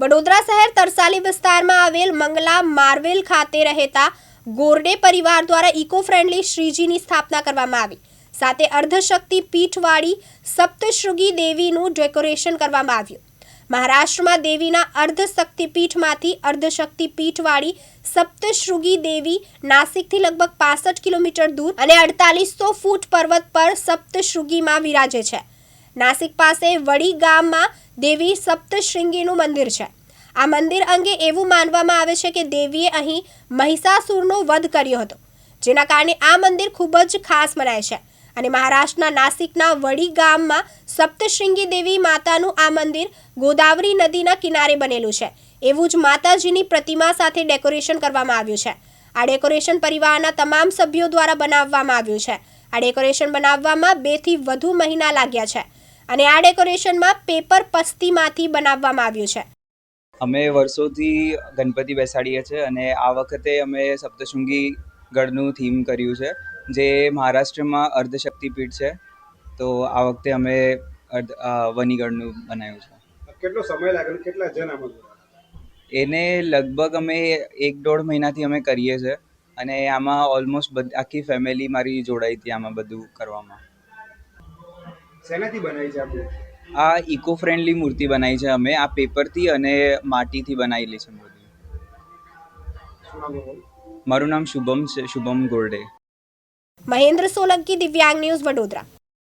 વડોદરા શહેર તરસાલી વિસ્તારમાં આવેલ મંગલા માર્વેલ ખાતે રહેતા ગોરડે પરિવાર દ્વારા ઇકો ફ્રેન્ડલી શ્રીજીની સ્થાપના કરવામાં આવી. સાથે અર્ધશક્તિ પીઠવાળી સપ્તશૃગી દેવીનું ડેકોરેશન કરવામાં આવ્યું. મહારાષ્ટ્રમાં દેવીના અર્ધશક્તિ પીઠમાંથી અર્ધશક્તિ પીઠવાળી સપ્તશૃગી દેવી નાસિકથી લગભગ પાસઠ કિલોમીટર દૂર અને અડતાલીસો ફૂટ પર્વત પર સપ્તશૃગીમાં વિરાજે છે. નાસિક પાસે વડી ગામમાં દેવી સપ્તશૃંગીનું મંદિર છે. આ મંદિર અંગે એવું માનવામાં આવે છે કે દેવીએ અહીં મહિષાસુરનો વધ કર્યો હતો, જેના કારણે આ મંદિર ખૂબ જ ખાસ મનાય છે અને મહારાષ્ટ્રના નાસિકના વડી ગામમાં સપ્તશૃંગી દેવી માતાનું આ મંદિર ગોદાવરી નદીના કિનારે બનેલું છે. એવું જ માતાજીની પ્રતિમા સાથે ડેકોરેશન કરવામાં આવ્યું છે. આ ડેકોરેશન પરિવારના તમામ સભ્યો દ્વારા બનાવવામાં આવ્યું છે. આ ડેકોરેશન બનાવવામાં બેથી વધુ મહિના લાગ્યા છે. અને આ ડેકોરેશનમાં પેપર પસ્તીમાંથી બનાવવામાં આવ્યું છે. અમે વર્ષોથી ગણપતિ બેસાડીએ છીએ અને આ વખતે અમે સપ્તશૃંગી ગઢનું થીમ કર્યું છે જે મહારાષ્ટ્રમાં અર્ધશક્તિપીઠ છે. તો આ વખતે અમે અર્ધ વનીગઢનું બનાવ્યું છે. કેટલો સમય લાગે કેટલા જણ એને લગભગ અમે એક દોઢ મહિનાથી અમે કરીએ છીએ અને આમાં ઓલમોસ્ટ બધી આખી ફેમિલી મારી જોડાઈ હતી આમાં બધું કરવામાં. શેનાથી બનાવી છે આપણે આ ઇકો ફ્રેન્ડલી મૂર્તિ બનાવી છે અમે. આ પેપરથી અને માટીથી બનાવેલી છે મૂર્તિ? મારું નામ શુભમ છે શુભમ ગોરડે. મહેન્દ્ર સોલંકી દિવ્યાંગ ન્યૂઝ વડોદરા.